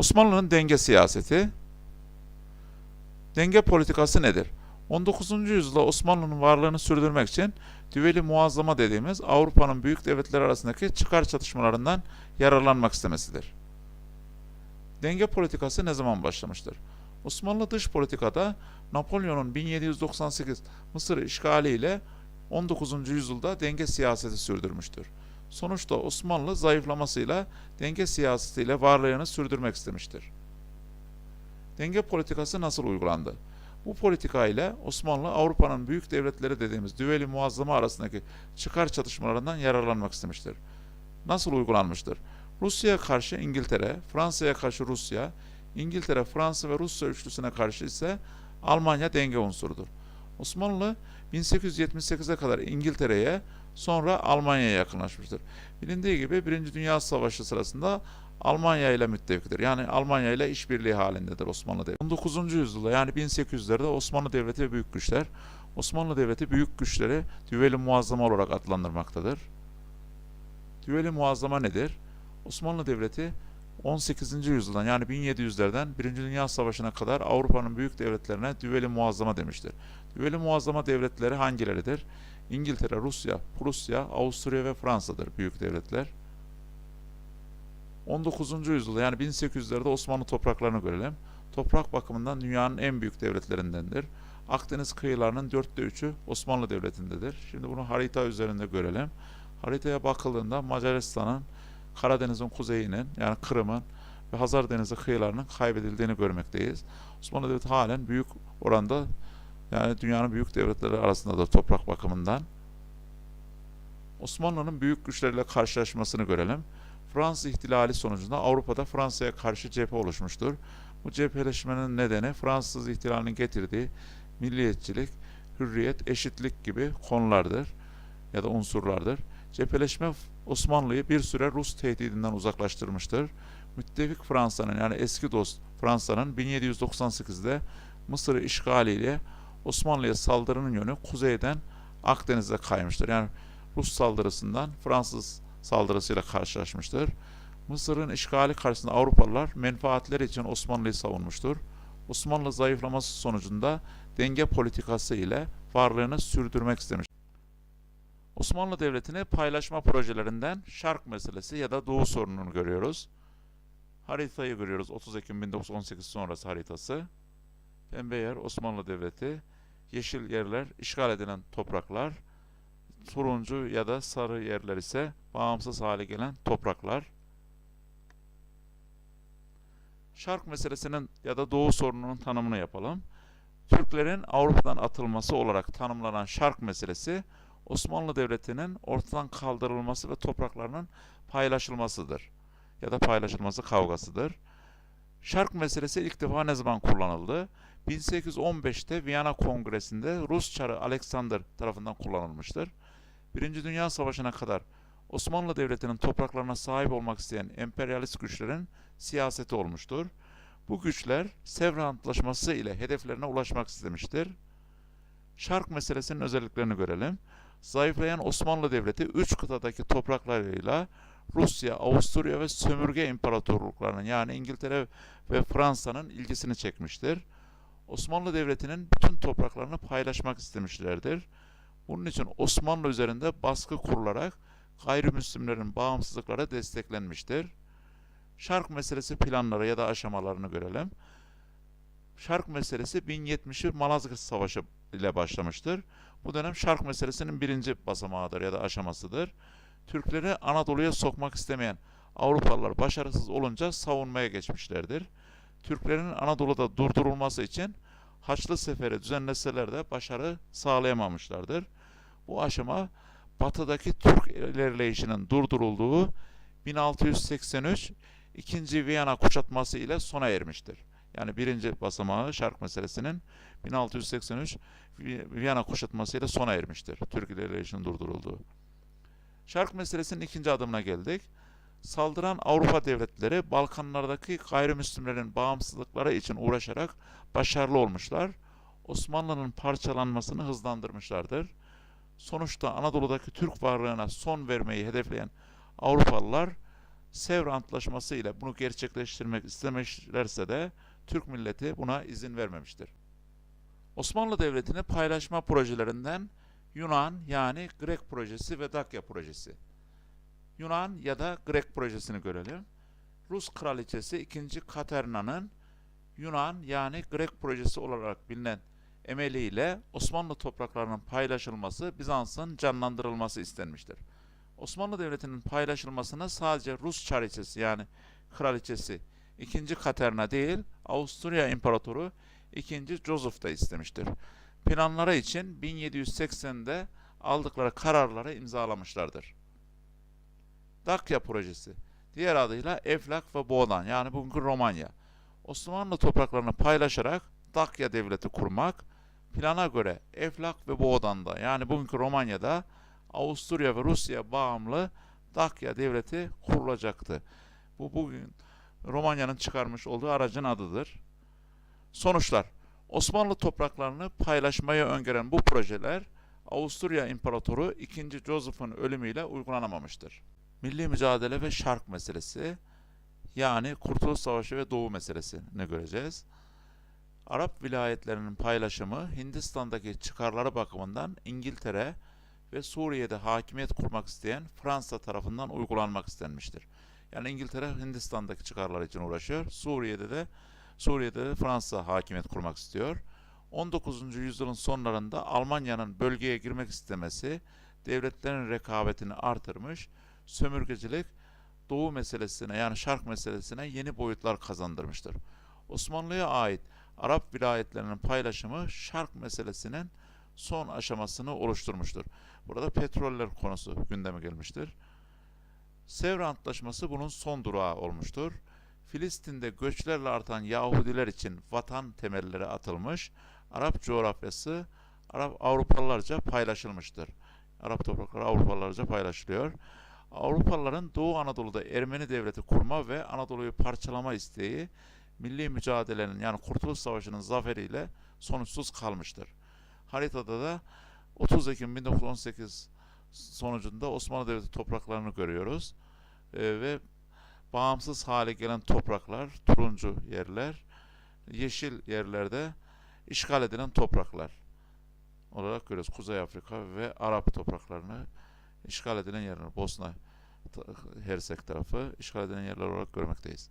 Osmanlı'nın denge siyaseti. Denge politikası nedir? 19. yüzyılda Osmanlı'nın varlığını sürdürmek için düveli muazzama dediğimiz Avrupa'nın büyük devletleri arasındaki çıkar çatışmalarından yararlanmak istemesidir. Denge politikası ne zaman başlamıştır? Osmanlı dış politikada Napolyon'un 1798 Mısır işgali ile 19. yüzyılda denge siyaseti sürdürmüştür. Sonuçta Osmanlı zayıflamasıyla denge siyasetiyle varlığını sürdürmek istemiştir. Denge politikası nasıl uygulandı? Bu politika ile Osmanlı Avrupa'nın büyük devletleri dediğimiz düveli muazzama arasındaki çıkar çatışmalarından yararlanmak istemiştir. Nasıl uygulanmıştır? Rusya'ya karşı İngiltere, Fransa'ya karşı Rusya, İngiltere, Fransa ve Rusya üçlüsüne karşı ise Almanya denge unsurudur. Osmanlı 1878'e kadar İngiltere'ye sonra Almanya'ya yakınlaşmıştır. Bilindiği gibi Birinci Dünya Savaşı sırasında Almanya ile müttefiktir. Yani Almanya ile işbirliği halindedir Osmanlı Devleti. 19. yüzyılda yani 1800'lerde Osmanlı Devleti ve büyük güçler Osmanlı Devleti büyük güçleri düveli muazzama olarak adlandırmaktadır. Düveli muazzama nedir? Osmanlı Devleti 18. yüzyıldan yani 1700'lerden 1. Dünya Savaşı'na kadar Avrupa'nın büyük devletlerine düveli muazzama demiştir. Düveli muazzama devletleri hangileridir? İngiltere, Rusya, Prusya, Avusturya ve Fransa'dır büyük devletler. 19. yüzyılda yani 1800'lerde Osmanlı topraklarını görelim. Toprak bakımından dünyanın en büyük devletlerindendir. Akdeniz kıyılarının dörtte üçü Osmanlı Devleti'ndedir. Şimdi bunu harita üzerinde görelim. Haritaya bakıldığında Macaristan'ın Karadeniz'in kuzeyinin yani Kırım'ın ve Hazar Denizi kıyılarının kaybedildiğini görmekteyiz. Osmanlı Devleti halen büyük oranda yani dünyanın büyük devletleri arasındadır toprak bakımından. Osmanlı'nın büyük güçleriyle karşılaşmasını görelim. Fransız ihtilali sonucunda Avrupa'da Fransa'ya karşı cephe oluşmuştur. Bu cepheleşmenin nedeni Fransız ihtilalinin getirdiği milliyetçilik, hürriyet, eşitlik gibi konulardır ya da unsurlardır. Cepheleşme Osmanlı'yı bir süre Rus tehdidinden uzaklaştırmıştır. Müttefik Fransa'nın yani eski dost Fransa'nın 1798'de Mısır'ı işgaliyle Osmanlı'ya saldırının yönü kuzeyden Akdeniz'e kaymıştır. Yani Rus saldırısından Fransız saldırısıyla karşılaşmıştır. Mısır'ın işgali karşısında Avrupalılar menfaatleri için Osmanlı'yı savunmuştur. Osmanlı zayıflaması sonucunda denge politikası ile varlığını sürdürmek istemiştir. Osmanlı Devleti'ni paylaşma projelerinden Şark meselesi ya da Doğu sorununu görüyoruz. Haritayı görüyoruz. 30 Ekim 1918 sonrası haritası. Pembe yer Osmanlı Devleti, yeşil yerler işgal edilen topraklar, turuncu ya da sarı yerler ise bağımsız hale gelen topraklar. Şark meselesinin ya da Doğu sorununun tanımını yapalım. Türklerin Avrupa'dan atılması olarak tanımlanan Şark meselesi Osmanlı Devleti'nin ortadan kaldırılması ve topraklarının paylaşılmasıdır. Ya da paylaşılması kavgasıdır. Şark meselesi ilk defa ne zaman kullanıldı? 1815'te Viyana Kongresi'nde Rus Çarı Alexander tarafından kullanılmıştır. Birinci Dünya Savaşı'na kadar Osmanlı Devleti'nin topraklarına sahip olmak isteyen emperyalist güçlerin siyaseti olmuştur. Bu güçler Sevr Antlaşması ile hedeflerine ulaşmak istemiştir. Şark meselesinin özelliklerini görelim. Zayıflayan Osmanlı Devleti üç kıtadaki topraklarıyla Rusya, Avusturya ve sömürge imparatorluklarının yani İngiltere ve Fransa'nın ilgisini çekmiştir. Osmanlı Devleti'nin bütün topraklarını paylaşmak istemişlerdir. Bunun için Osmanlı üzerinde baskı kurularak gayrimüslimlerin bağımsızlıkları desteklenmiştir. Şark meselesi planları ya da aşamalarını görelim. Şark meselesi 1070'i Malazgirt Savaşı ile başlamıştır. Bu dönem Şark meselesinin birinci basamağıdır ya da aşamasıdır. Türkleri Anadolu'ya sokmak istemeyen Avrupalılar başarısız olunca savunmaya geçmişlerdir. Türklerin Anadolu'da durdurulması için Haçlı Seferi düzenleseler de başarı sağlayamamışlardır. Bu aşama batıdaki Türk ilerleyişinin durdurulduğu 1683 ikinci Viyana kuşatması ile sona ermiştir. Yani birinci basamağı şark meselesinin 1683 Viyana kuşatması ile sona ermiştir. Türk ilerleyişinin durdurulduğu. Şark meselesinin ikinci adımına geldik. Saldıran Avrupa devletleri Balkanlardaki gayrimüslimlerin bağımsızlıkları için uğraşarak başarılı olmuşlar. Osmanlı'nın parçalanmasını hızlandırmışlardır. Sonuçta Anadolu'daki Türk varlığına son vermeyi hedefleyen Avrupalılar Sevr Antlaşması ile bunu gerçekleştirmek istemişlerse de Türk milleti buna izin vermemiştir. Osmanlı Devleti'nin paylaşma projelerinden Yunan yani Grek projesi ve Dakya projesi. Yunan ya da Grek projesini görelim. Rus kraliçesi 2. Katerina'nın Yunan yani Grek projesi olarak bilinen emeliyle Osmanlı topraklarının paylaşılması, Bizans'ın canlandırılması istenmiştir. Osmanlı Devleti'nin paylaşılmasını sadece Rus çariçesi yani kraliçesi 2. Katerina değil, Avusturya İmparatoru 2. Joseph da istemiştir. Planları için 1780'de aldıkları kararları imzalamışlardır. Dakya projesi, diğer adıyla Eflak ve Boğdan yani bugünkü Romanya. Osmanlı topraklarını paylaşarak Dakya devleti kurmak, plana göre Eflak ve Boğdan'da yani bugünkü Romanya'da Avusturya ve Rusya bağımlı Dakya devleti kurulacaktı. Bu bugün Romanya'nın çıkarmış olduğu aracın adıdır. Sonuçlar Osmanlı topraklarını paylaşmayı öngören bu projeler Avusturya İmparatoru 2. Joseph'ın ölümüyle uygulanamamıştır. Milli mücadele ve şark meselesi yani Kurtuluş Savaşı ve Doğu meselesini göreceğiz. Arap vilayetlerinin paylaşımı Hindistan'daki çıkarları bakımından İngiltere ve Suriye'de hakimiyet kurmak isteyen Fransa tarafından uygulanmak istenmiştir. Yani İngiltere Hindistan'daki çıkarlar için uğraşıyor. Suriye'de de Suriye'de de Fransa hakimiyet kurmak istiyor. 19. yüzyılın sonlarında Almanya'nın bölgeye girmek istemesi devletlerin rekabetini artırmış, sömürgecilik Doğu meselesine yani Şark meselesine yeni boyutlar kazandırmıştır. Osmanlı'ya ait Arap vilayetlerinin paylaşımı Şark meselesinin son aşamasını oluşturmuştur. Burada petroller konusu gündeme gelmiştir. Sevr Antlaşması bunun son durağı olmuştur. Filistin'de göçlerle artan Yahudiler için vatan temelleri atılmış, Arap coğrafyası Arap Avrupalılarca paylaşılmıştır. Arap toprakları Avrupalılarca paylaşılıyor. Avrupalıların Doğu Anadolu'da Ermeni devleti kurma ve Anadolu'yu parçalama isteği milli mücadelenin yani Kurtuluş Savaşı'nın zaferiyle sonuçsuz kalmıştır. Haritada da 30 Ekim 1918 sonucunda Osmanlı Devleti topraklarını görüyoruz. Ee, ve bağımsız hale gelen topraklar, turuncu yerler, yeşil yerlerde işgal edilen topraklar olarak görüyoruz. Kuzey Afrika ve Arap topraklarını işgal edilen yerler, Bosna Hersek tarafı işgal edilen yerler olarak görmekteyiz.